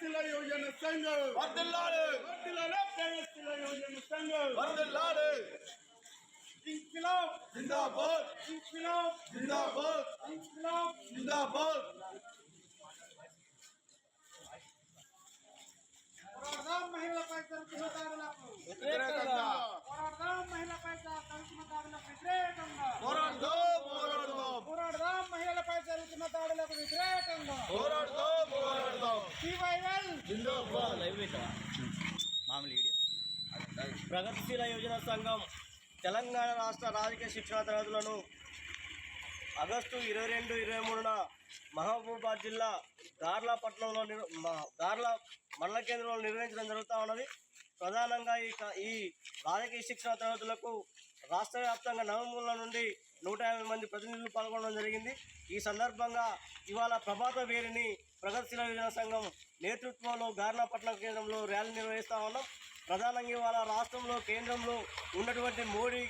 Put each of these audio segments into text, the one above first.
ప్రగతిశీల యువజన సంఘం వర్దిల్లాలి వర్ధిల్లాలి ప్రగతిశీల యువజన సంఘం వర్దిల్లాలి ఇంక్విలాబ్ జిందాబాద్ ఇంక్విలాబ్ జిందాబాద్ ఇంక్విలాబ్ జిందాబాద్ పోరాడదాం మహిళలపై జరుగుతున్న దాడులకు వ్యతిరేకంగా పోరాడదాం మహిళలపై జరుగుతున్న దాడులకు వ్యతిరేకంగా పోరాడుదాం పోరాడుదాం పోరాడదాం మహిళలపై జరుగుతున్న దాడులకు వ్యతిరేకంగా పోరాడుదాం పోరాడుదాం సివైఎల్ జిందాబాద్ మామూలు వీడియో ప్రగతిశీల యోజన సంఘం తెలంగాణ రాష్ట్ర రాజకీయ శిక్షణ తరగతులను ఆగస్టు ఇరవై రెండు ఇరవై మూడున మహబూబాద్ జిల్లా గార్లా పట్టణంలో గార్లా మండల కేంద్రంలో నిర్వహించడం జరుగుతూ ఉన్నది. ప్రధానంగా ఈ ఈ రాజకీయ శిక్షణ తరగతులకు రాష్ట్ర వ్యాప్తంగా నవంబర్ల నుండి నూట యాభై మంది ప్రతినిధులు పాల్గొనడం జరిగింది. ఈ సందర్భంగా ఇవాళ ప్రభాత వేరిని ప్రగతిశీల యువజన సంఘం నేతృత్వంలో గార్లాపట్నం కేంద్రంలో ర్యాలీ నిర్వహిస్తూ ఉన్నాం. ప్రధానంగా ఇవాళ రాష్ట్రంలో కేంద్రంలో ఉన్నటువంటి మోడీ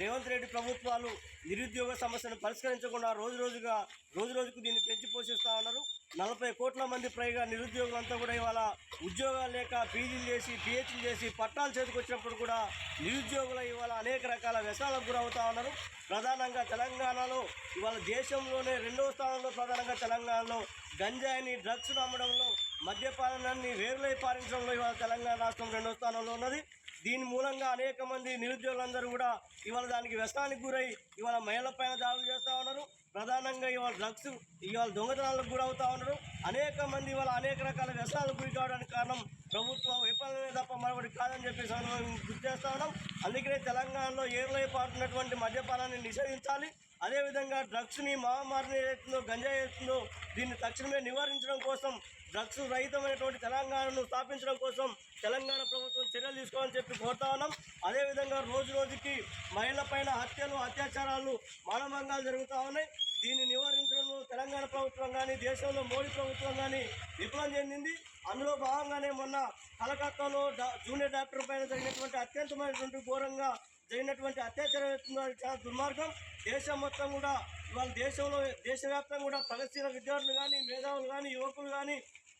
రేవంత్ రెడ్డి ప్రభుత్వాలు నిరుద్యోగ సమస్యను పరిష్కరించకుండా రోజు రోజుగా రోజు రోజుకు దీన్ని పెంచి పోషిస్తూ ఉన్నారు. నలభై కోట్ల మంది పైగా నిరుద్యోగులంతా కూడా ఇవాళ ఉద్యోగాలు లేక పీజీలు చేసి పిహెచ్లు చేసి పట్టాలు చేతికి వచ్చినప్పుడు కూడా నిరుద్యోగులు ఇవాళ అనేక రకాల వ్యసాలకు గురవుతా ఉన్నారు. ప్రధానంగా తెలంగాణలో ఇవాళ దేశంలోనే రెండవ స్థానంలో ప్రధానంగా తెలంగాణలో గంజాయిని డ్రగ్స్ అమ్మడంలో మద్యపానాన్ని వేరులై పారించడంలో ఇవాళ తెలంగాణ రాష్ట్రం రెండవ స్థానంలో ఉన్నది. దీని మూలంగా అనేక మంది నిరుద్యోగులందరూ కూడా ఇవాళ దానికి వ్యసనానికి గురై ఇవాళ మహిళల పైన దాడులు చేస్తూ ఉన్నారు. ప్రధానంగా ఇవాళ డ్రగ్స్ ఇవాళ దొంగతనాలకు గురవుతా ఉన్నారు. అనేక మంది ఇవాళ అనేక రకాల వ్యసనాలకు గురి కావడానికి కారణం ప్రభుత్వం. విఫలమే తప్ప మరొకటి కాదని చెప్పేసి మనం గుర్తు చేస్తా ఉన్నాం. అందుకనే తెలంగాణలో ఏర్లై మద్యపానాన్ని నిషేధించాలి. అదేవిధంగా డ్రగ్స్ని మహమ్మారిని ఏదైతుందో గంజా ఏదైతుందో దీన్ని తక్షణమే నివారించడం కోసం డ్రగ్స్ రహితమైనటువంటి తెలంగాణను స్థాపించడం కోసం తెలంగాణ ప్రభుత్వం చర్యలు తీసుకోవాలని చెప్పి కోరుతా ఉన్నాం. అదేవిధంగా రోజు రోజుకి మహిళల పైన హత్యలు అత్యాచారాలు మానభంగాలు జరుగుతూ ఉన్నాయి. దీన్ని నివారించడంలో తెలంగాణ ప్రభుత్వం కానీ దేశంలో మోడీ ప్రభుత్వం కానీ విఫలం చెందింది. అందులో భాగంగానే మొన్న కలకత్తాలో జూనియర్ డాక్టర్ పైన జరిగినటువంటి అత్యంతమైనటువంటి ఘోరంగా జరిగినటువంటి అత్యాచారం చాలా దుర్మార్గం. దేశం మొత్తం కూడా ఇవాళ దేశంలో దేశవ్యాప్తంగా కూడా ప్రగతిశీల విద్యార్థులు కానీ మేధావులు కానీ యువకులు కానీ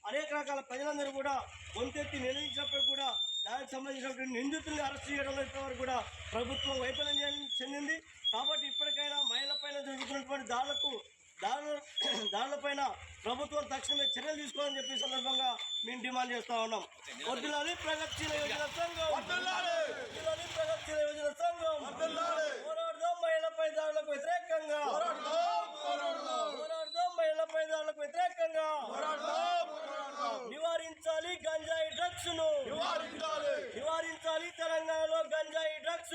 అనేక రకాల ప్రజలందరూ కూడా గొంతెత్తి నిలదించినప్పుడు కూడా దానికి సంబంధించినటువంటి నిందితుల్ని అరెస్ట్ చేయడంలో ఇప్పటివరకు కూడా ప్రభుత్వం వైఫల్యం చెంది- చెందింది. కాబట్టి ఇప్పటికైనా మహిళలపైన జరుగుతున్నటువంటి దాడులకు దాడుల దాడులపైన ప్రభుత్వం తక్షణమే చర్యలు తీసుకోవాలని చెప్పి సందర్భంగా మేము డిమాండ్ చేస్తా ఉన్నాం. వద్దులాలి ప్రగతిశీల యోజన సంఘం. ప్రగతిశీల యోజన సంఘం. పోరాడదాం మహిళలపై దాడులకు వ్యతిరేకంగా. పోరాడుదాం! మహిళలపై దాడులకు వ్యతిరేకంగా. నివారించాలి గంజాయి డ్రగ్స్ను నివారించాలి!